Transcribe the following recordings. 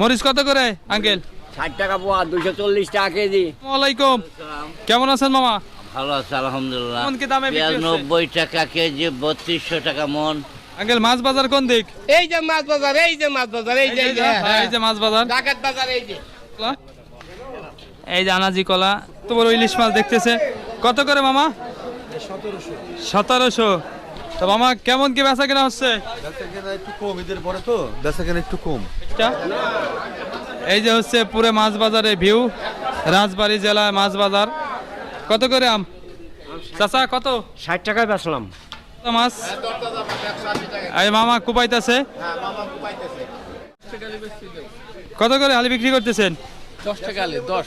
মরিচ কত করে আঙ্কেল? ষাট টাকা পোয়া দুশো চল্লিশ টাকা কেজি। ওয়ালাইকুম। কেমন আছেন মামা? ভালো আছে আলহামদুলিল্লাহ। কোন কি দামে পেঁয়াজ নব্বই টাকা কেজি বত্রিশশো টাকা মন। আঙ্কেল মাছ বাজার কোন দিক? এই যে মাছ বাজার এই যে মাছ বাজার এই যে এই যে হ্যাঁ, এই যে মাছ বাজার। ডাকাত বাজার এই যে। এই যে আনাজি কলা তোমার ইলিশ মাছ দেখতেছে। কত করে মামা? সতেরোশো। তো মামা কেমন কি বেচা কেনা হচ্ছে? বেচা কেনা একটু কম ঈদের পরে তো। বেচা কেনা একটু কম। এই যে হচ্ছে পুরো মাছ বাজারে ভিউ রাজবাড়ী জেলায় মাছ বাজার কত করে আম? চাচা কত? ষাট টাকায় বেচলাম। মাছ? এই মামা কুপাইতেছে। কত করে হালি বিক্রি করতেছেন? দশ টাকা আলে দশ।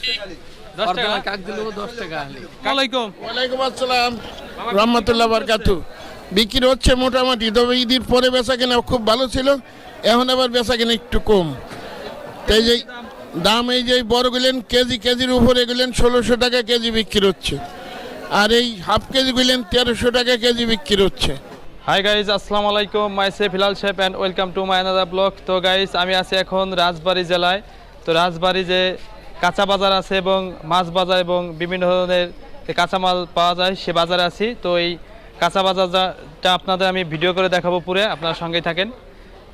দশ টাকা? কাক দিলেও দশ টাকা আলে ওয়ালাইকুম ওয়ালাইকুম আসসালাম। রহমতুল্লাহ বারকাতু। বিক্রি হচ্ছে মোটামুটি, তবে ঈদের পরে বেচা কেনা খুব ভালো ছিল, এখন আবার বেচা কেনা একটু কম। তাই যে দাম এই যে বড় গুলেন, কেজি কেজির উপরে গেলেন ষোলোশো টাকা কেজি বিক্রি হচ্ছে। আর এই হাফ কেজি গুলেন তেরোশো টাকা কেজি বিক্রি হচ্ছে। হাই গাইজ আসসালামু আলাইকুম। Myself Hilal chef and welcome to my আনাদা blog তো গাইজ আমি আছি এখন রাজবাড়ি জেলায়। তো রাজবাড়ি যে কাঁচা বাজার আছে এবং মাছ বাজার এবং বিভিন্ন ধরনের কাঁচামাল পাওয়া যায়, সে বাজারে আছি। তো এই কাঁচা বাজারটা আপনাদের আমি ভিডিও করে দেখাবো পুরে, আপনারা সঙ্গেই থাকেন।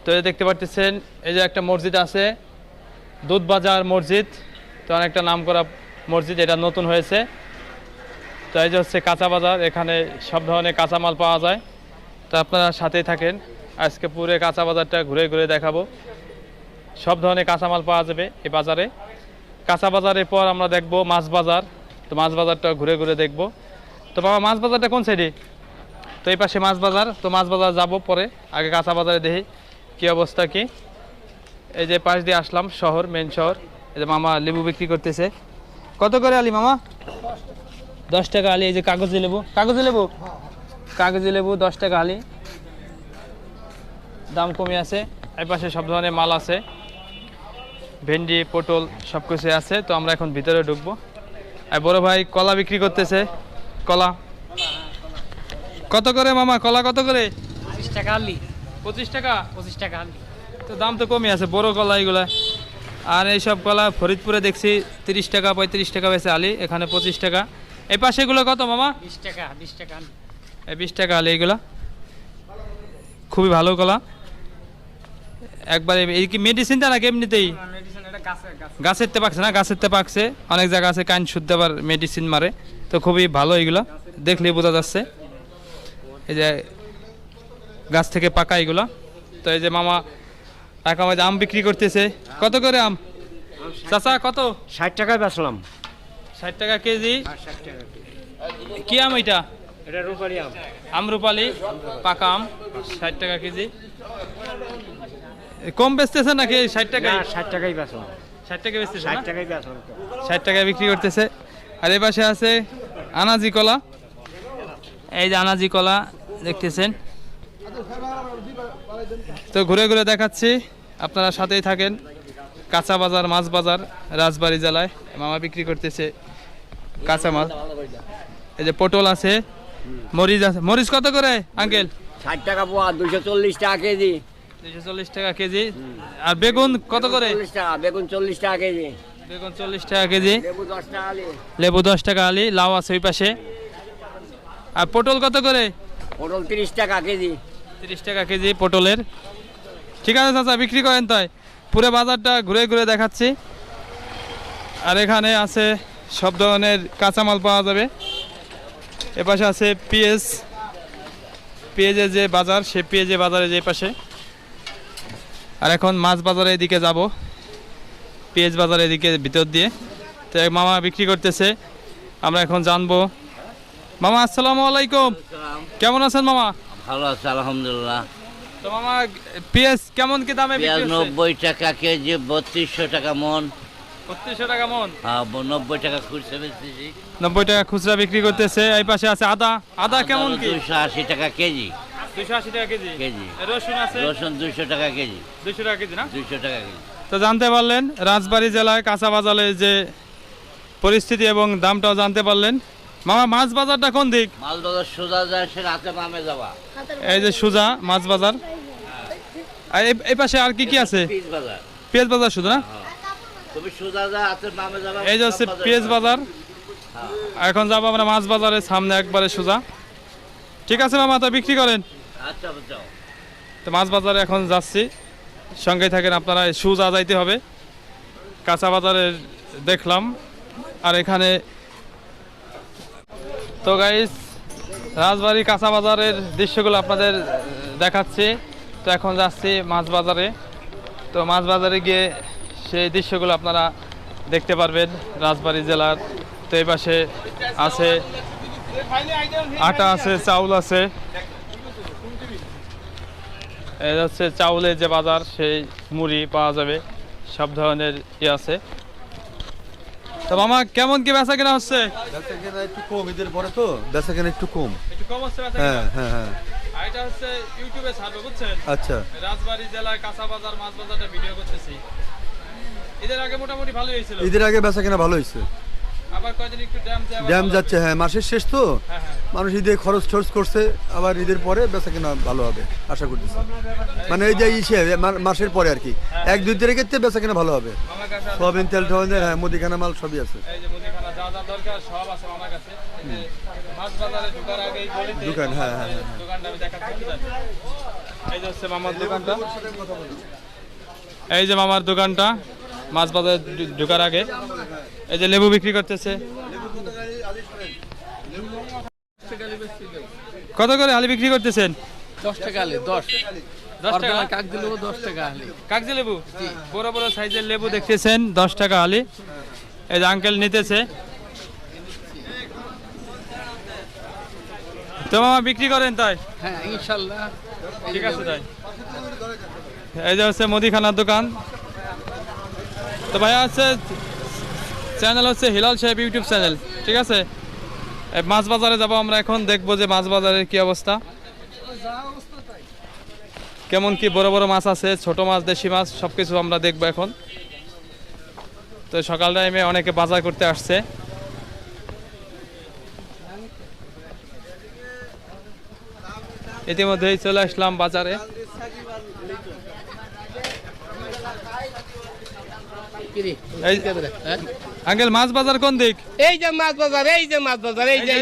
তো দেখতে পাচ্ছেন এই যে একটা মসজিদ আছে, দুধবাজার মসজিদ। তো অনেকটা নাম করা মসজিদ, এটা নতুন হয়েছে। তো এই যে হচ্ছে কাঁচা বাজার এখানে সব ধরনের কাঁচামাল পাওয়া যায়। তো আপনারা সাথেই থাকেন। আজকে পুরে কাঁচা বাজারটা ঘুরে ঘুরে দেখাবো। সব ধরনের কাঁচামাল পাওয়া যাবে এই বাজারে। কাঁচা বাজারের পর আমরা দেখব মাছ বাজার। তো মাছ বাজারটা ঘুরে ঘুরে দেখব। তো বাবা, মাছ বাজারটা কোন সাইডে তো এই পাশে মাছ বাজার, তো মাছ বাজার যাব পরে। আগে কাঁচা বাজারে দেখি কি অবস্থা কি। এই যে পাশ দিয়ে আসলাম, শহর মেন শহর। এই যে মামা লেবু বিক্রি করতেছে। কত করে আলি মামা? দশ টাকা আলি, এই যে কাগজি লেবু। কাগজি লেবু? কাগজি লেবু দশ টাকা আলি। দাম কমে আছে। এই পাশে সব ধরনের মাল আছে। ভেন্ডি, পটল সব কিছু আছে। তো আমরা এখন ভিতরে ঢুকবো। আর বড় ভাই কলা বিক্রি করতেছে। কলা। কত করে মামা কলা কত করে? পঁচিশ টাকা আলি পঁচিশ টাকা? পঁচিশ টাকা আলি তো দাম তো কমই আছে বড় কলা এগুলা। আর এইসব কলা ফরিদপুরে দেখছি তিরিশ টাকা পঁয়ত্রিশ টাকা বেছে আলি এখানে পঁচিশ টাকা। এই পাশে এগুলো কত মামা? বিশ টাকা বিশ টাকা আলি এই বিশ টাকা আলি এইগুলা খুবই ভালো কলা। একবারে এই কি মেডিসিনটা নাকি এমনিতেই? মেডিসিন এটা গাছের গাছ তে পাকছে না গাছের তে পাকছে। অনেক জায়গা আছে কান শুদ্ধ আবার মেডিসিন মারে। তো খুবই ভালো এগুলো। দেখলেই বোঝা যাচ্ছে। গাছ থেকে পাকা এগুলো। তো এই যে মামা টাকা মাঝে আম বিক্রি করতেছে। কত করে আম? চাচা কত? ষাট টাকায় বেচলাম। ষাট টাকা কেজি? কি আম এটা? এটা রূপারি আম। আমরুপালি পাকা আম ষাট টাকা কেজি। কম বেচতেছে নাকি ষাট টাকা ষাট টাকাই বেচলাম। ষাট টাকা বেচতেছে ষাট টাকাই বেচলাম। ষাট টাকায় বিক্রি করতেছে। আর এই পাশে আছে আনাজি কলা। এই যে আনাজি কলা দেখতেছেন? তো ঘুরে ঘুরে দেখাচ্ছি। আপনারা সাথেই থাকেন। কাঁচা বাজার মাছ বাজার রাজবাড়ি জেলায় মামা বিক্রি করতেছে কাঁচা মাছ এই যে পটল আছে মরিচ আছে। মরিচ কত করে আঙ্কেল? ষাট টাকা পোয়া দুশো চল্লিশ টাকা কেজি। দুশো চল্লিশ টাকা কেজি। আর বেগুন কত করে? চল্লিশ টাকা বেগুন চল্লিশ টাকা কেজি। বেগুন চল্লিশ টাকা কেজি। লেবু দশ টাকা আলি। লেবু দশ টাকা আলি লাউ আছে ওই পাশে। আর পটল কত করে? পটল তিরিশ টাকা কেজি। তিরিশ টাকা কেজি পটলের। ঠিক আছে চাচা, বিক্রি করেন তাই। পুরো বাজারটা ঘুরে ঘুরে দেখাচ্ছি। আর এখানে আছে সব ধরনের কাঁচামাল পাওয়া যাবে। এপাশে আছে পেঁয়াজ পেঁয়াজের যে বাজার, সে পেঁয়াজের বাজারে যে পাশে। আর এখন মাছ বাজারে এদিকে যাব। পেঁয়াজ বাজার এদিকে ভিতর দিয়ে। তো মামা বিক্রি করতেছে। আমরা এখন জানব। মামা, আসসালামু আলাইকুম। কেমন আছেন মামা? ভালো আছে আলহামদুলিল্লাহ। তো মামা পেঁয়াজ কেমন কি দামে পেঁয়াজ নব্বই টাকা কেজি বত্রিশশো টাকা মন। বত্রিশশো টাকা মন? হ্যাঁ, নব্বই টাকা খুচরা বেচতেছি। নব্বই টাকা খুচরা বিক্রি করতেছে এই পাশে আছে আদা। আদা কেমন কি? দুশো আশি টাকা কেজি। দুশো আশি টাকা কেজি? কেজি। রসুন আছে? রসুন দুশো টাকা কেজি। দুশো টাকা কেজি না? দুশো টাকা কেজি। তো জানতে পারলেন রাজবাড়ী জেলায় কাঁচা বাজারের যে পরিস্থিতি এবং দামটাও জানতে পারলেন। মামা মাছ বাজারটা কোন দিক? মাল বাজার সোজা যায় সে রাতে বামে যাওয়া এই যে সুজা মাছ বাজার। আর এই- পাশে আর কি কি আছে? পেঁয়াজ বাজার। শুধু না? তুমি সোজা যা আছে নামে যাবা এই যে হচ্ছে পেঁয়াজ বাজার। এখন যাব আমরা মাছ বাজারের সামনে একবারে সোজা। ঠিক আছে মামা তো বিক্রি করেন। আচ্ছা যাও। তো মাছ বাজারে এখন যাচ্ছি। সঙ্গে থাকেন আপনারা সুজা যাইতে হবে। কাঁচা বাজারের দেখলাম। আর এখানে তো গাইস রাজবাড়ি কাঁচা বাজারের দৃশ্যগুলো আপনাদের দেখাচ্ছি। তো এখন যাচ্ছি মাছ বাজারে তো মাছ বাজারে গিয়ে সেই দৃশ্যগুলো আপনারা দেখতে পারবেন রাজবাড়ি জেলার। তো এই পাশে আছে আটা আছে, চাউল আছে। এটা হচ্ছে চাউলের যে বাজার, সেই মুড়ি পাওয়া যাবে। সব ধরনের ইয়ে আছে। তো মামা কেমন কি বেচা কেনা হচ্ছে? বেচা কেনা একটু কম ঈদের পরে তো বেচা কেনা একটু কম। একটু কম হচ্ছে বেচা হ্যাঁ হ্যাঁ হ্যাঁ। এটা হচ্ছে ইউটিউবে ছাড়বে বুঝছেন? আচ্ছা। রাজবাড়ী জেলার কাঁচা বাজার মাছ বাজারটা ভিডিও করতেছি। এদের আগে মোটামুটি ভালোই হয়েছিল। ঈদের আগে বেচা কেনা ভালো হয়েছে। আবার কয়দিন একটু ড্যাম যায় ড্যাম যাচ্ছে হ্যাঁ মাসের শেষ তো। হ্যাঁ হ্যাঁ। মানুষ ঈদে খরচ টরচ করছে আবার ঈদের পরে বেচা কেনা ভালো হবে আশা করতেছি। মানে এই যে ইসে মাসের পরে আর কি। এক দুই তারিখের থেকে বেচা কেনা ভালো হবে। সোয়াবিন তেল টোয়াবিনের হ্যাঁ মুদিখানা মাল সবই আছে। এই যে মুদিখানা যা যা দরকার সব আছে আমার কাছে। মাছ বাজারে ঢোকার আগেই গলিতে দোকান, হ্যাঁ, হ্যাঁ, হ্যাঁ। এই যে হচ্ছে মামার দোকানটা। এই যে মামার দোকানটা মাছ বাজারে ঢোকার আগে। এই যে লেবু বিক্রি করতেছে। কত করে আলু বিক্রি করতেছেন? দশ টাকা আলু দশ। দশ টাকা? অরিজিনাল দশ টাকা আলে। কাগজি লেবু? বড় বড় সাইজের লেবু দেখতেছেন দশ টাকা আলি। এই যে আঙ্কেল নিতেছে। তো মামা বিক্রি করেন তাই? হ্যাঁ ইনশাল্লাহ। ঠিক আছে তাই। এই যে হচ্ছে মুদিখানার দোকান। তো ভাইয়া হচ্ছে চ্যানেল হচ্ছে হিলাল সাহেব ইউটিউব চ্যানেল। ঠিক আছে? মাছ বাজারে যাব আমরা এখন দেখব যে মাছ বাজারের কি অবস্থা। কেমন কি বড় বড় মাছ আছে ছোট মাছ দেশি মাছ সব কিছু আমরা দেখব এখন। তো সকাল টাইমে অনেকে বাজার করতে আসছে। ইতিমধ্যেই চলে আসলাম বাজারে? আঙ্কেল মাছ বাজার কোন দিক? এই যে মাছ বাজার এই যে মাছ বাজার এই যে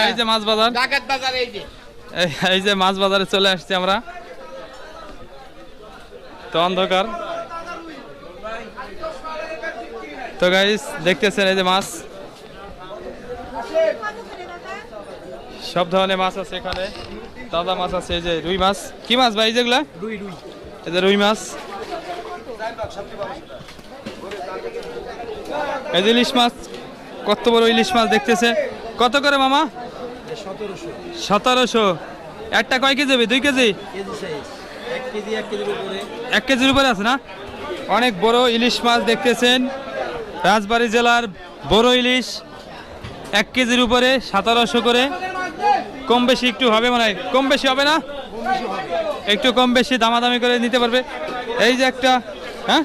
এই যে মাছ বাজার। ডাকাত বাজার এই যে। এই- এই যে মাছ বাজারে চলে আসছি আমরা। তো অন্ধকার। তো গাইস দেখতেছেন এই যে মাছ। সব ধরনের মাছ আছে এখানে। দাদা মাছ আছে এই যে রুই মাছ। কি মাছ ভাই যেগুলা? এই যে রুই মাছ। এই যে ইলিশ মাছ কত বড় ইলিশ মাছ দেখতেছে। কত করে মামা? সতেরোশো। একটা কয় কেজি হবে? দুই কেজি? এক কেজির উপরে। আছে না? অনেক বড় ইলিশ মাছ দেখতেছেন। রাজবাড়ী জেলার বড় ইলিশ, এক কেজির উপরে সতেরোশো করে। কম বেশি একটু হবে মনে কম বেশি হবে না? একটু কম বেশি দামাদামি করে নিতে পারবে। এই যে একটা হ্যাঁ?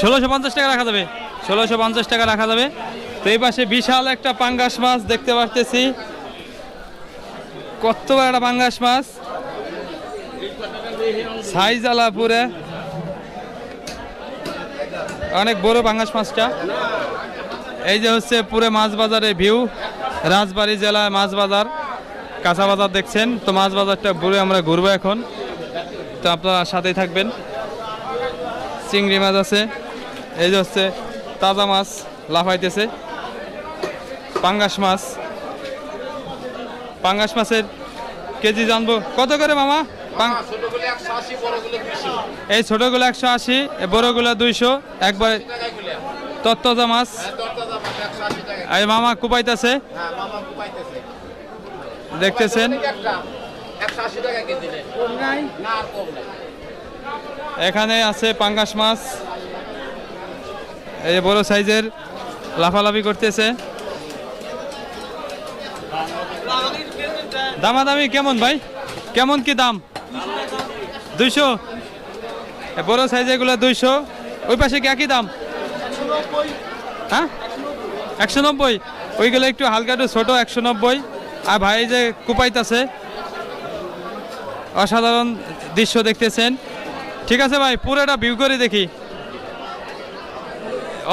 ষোলোশো পঞ্চাশ টাকা রাখা যাবে। ষোলোশো পঞ্চাশ টাকা রাখা যাবে। তো এই পাশে বিশাল একটা পাঙ্গাস মাছ দেখতে পারতেছি। কত একটা পাঙ্গাস মাছ। সাইজ আলা পুরে অনেক বড় পাঙ্গাস মাছটা। এই যে হচ্ছে পুরে মাছ বাজারের ভিউ রাজবাড়ি জেলায় মাছ বাজার কাঁচা বাজার দেখছেন। তো মাছ বাজারটা ঘুরে আমরা ঘুরবো এখন। তো আপনারা সাথেই থাকবেন। চিংড়ি মাছ আছে। এই যে হচ্ছে তাজা মাছ লাফাইতেছে। পাঙ্গাস মাছ। পাঙ্গাস মাছের কেজি জানব। কত করে মামা? এই ছোটগুলো একশো আশি এই বড়গুলো দুইশো। একবার তত্তাজা মাছ। এই মামা কুপাইতেছে। দেখতেছেন? এখানে আছে পাঙ্গাস মাছ। এই বড় সাইজের লাফালাফি করতেছে। দামাদামি কেমন ভাই? কেমন কি দাম? দুইশো। বড় সাইজগুলো দুইশো। ওই পাশে কি একই দাম? হ্যাঁ? একশো নব্বই। ওইগুলো একটু হালকা একটু ছোটো, একশো নব্বই। আর ভাই যে কুপাইতাছে, অসাধারণ দৃশ্য দেখতেছেন। ঠিক আছে ভাই, পুরোটা ভিউ করে দেখি।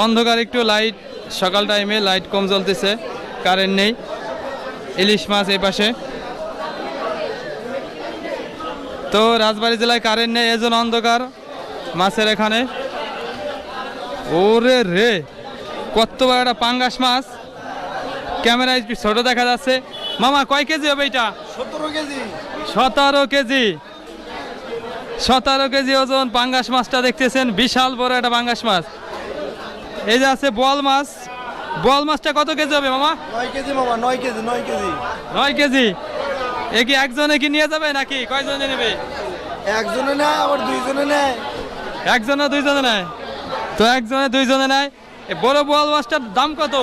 অন্ধকার একটু লাইট সকাল টাইমে লাইট কম জ্বলতেছে কারেন্ট নেই। ইলিশ মাছ এই পাশে। তো রাজবাড়ী জেলায় কারেন্ট নেই এজন অন্ধকার মাছের এখানে। ওরে রে কত বড় একটা পাঙ্গাস মাছ। ক্যামেরায় ছোট দেখা যাচ্ছে। মামা কয় কেজি হবে এটা? সতেরো কেজি। সতেরো কেজি। সতেরো কেজি ওজন পাঙ্গাস মাছটা দেখতেছেন বিশাল বড় একটা পাঙ্গাস মাছ। এই যে আছে বল মাছ। বল মাছটা কত কেজি হবে মামা? নয় কেজি মামা নয় কেজি নয় কেজি। নয় কেজি। এ কি একজনে কি নিয়ে যাবে নাকি? কয়জনে নেবে? একজনে নেয় আবার দুইজনে নেয়। একজনে দুইজনে নেয়? তো একজনে দুইজনে নেয়। এ বড় বোয়াল মাছটার দাম কত?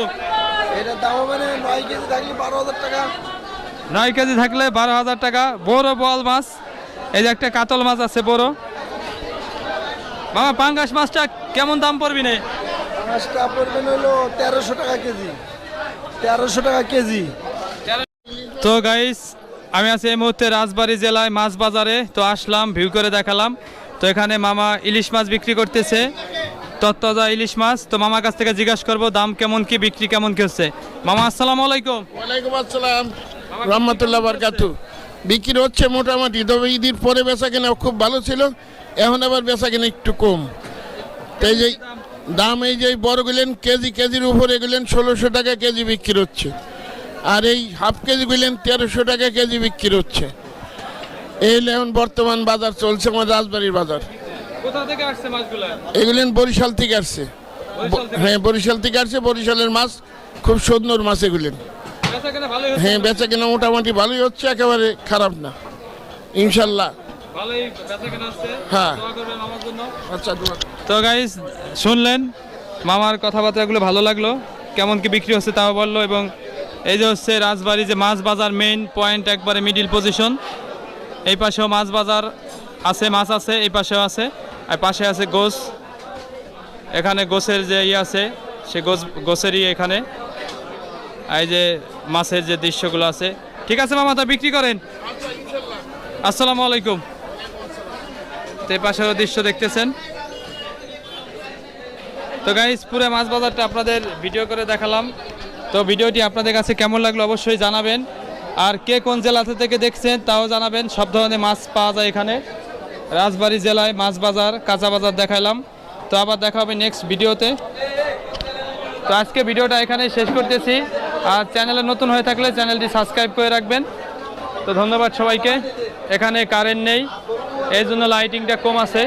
এটার দাম হবে না নয় কেজি থাকলে বারো হাজার টাকা। নয় কেজি থাকলে বারো হাজার টাকা। বড় বোয়াল মাছ। এই যে একটা কাতল মাছ আছে বড়। মামা পাঙ্গাস মাছটা কেমন দাম পড়বি নে? মাছটা পড়বেন হলো তেরোশো টাকা কেজি। তেরোশো টাকা কেজি। তো গাইস আমি আছি এই মুহূর্তে রাজবাড়ী জেলায় মাছ বাজারে, তো আসলাম, ভিউ করে দেখালাম। তো এখানে মামা ইলিশ মাছ বিক্রি করতেছে। তত্তাজা ইলিশ মাছ, তো মামার কাছ থেকে জিজ্ঞাসা করব, দাম কেমন কি, বিক্রি কেমন কি হচ্ছে? মামা, আসসালামু আলাইকুম। ওয়ালাইকুম আসসালাম। রহমতুল্লাহ বারকাতু বিক্রি হচ্ছে মোটামুটি, তবে ঈদের পরে বেচা কেনা খুব ভালো ছিল, এখন আবার বেচা কেনা একটু কম। তাই যে, দাম এই যে বড় গুলেন কেজি, কেজির উপরে গেলেন ষোলোশো টাকা কেজি বিক্রি হচ্ছে। আর এই হাফ কেজি গুলেন তেরোশো টাকা কেজি বিক্রি হচ্ছে। এই এখন বর্তমান বাজার চলছে আমার রাজবাড়ির বাজার। এগুলেন বরিশাল থেকে আসছে। হ্যাঁ বরিশাল থেকে আসছে। বরিশালের মাছ খুব সুন্দর মাছ এগুলেন হ্যাঁ বেচা কেনা মোটামুটি ভালোই হচ্ছে একেবারে খারাপ না। ইনশাল্লাহ। হ্যাঁ। আচ্ছা তো গাইস শুনলেন? মামার কথাবার্তাগুলো ভালো লাগল। কেমন কি বিক্রি হচ্ছে তাও বলল এবং এই যে হচ্ছে রাজবাড়ি যে মাছ বাজার মেইন পয়েন্ট একবারে মিডিল পজিশন এই পাশেও মাছ বাজার আছে, মাছ আছে, এই পাশেও আছে। আর পাশে আছে গোস। এখানে গোসের যে ইয়ে আছে, সে গোস, গোসেরই এখানে। এই যে মাছের যে দৃশ্যগুলো আছে। ঠিক আছে মামা, তা বিক্রি করেন। আসসালামু আলাইকুম। তো এই পাশেও দৃশ্য দেখতেছেন। তো গাইস পুরো মাছ বাজারটা আপনাদের ভিডিও করে দেখালাম। তো ভিডিওটি আপনাদের কাছে কেমন লাগল অবশ্যই জানাবেন। আর কে কোন জেলাতে থেকে দেখছেন তাও জানাবেন, সব ধরনের মাছ পাওয়া যায় এখানে। রাজবাড়ী জেলায় মাছ বাজার, কাঁচা বাজার দেখালাম তো আবার দেখা হবে নেক্সট ভিডিওতে। তো আজকে ভিডিওটা এখানে শেষ করতেছি। আর চ্যানেলে নতুন হয়ে থাকলে চ্যানেলটি সাবস্ক্রাইব করে রাখবেন। তো ধন্যবাদ সবাইকে। এখানে কারেন্ট নেই, এই জন্য লাইটিংটা কম আছে।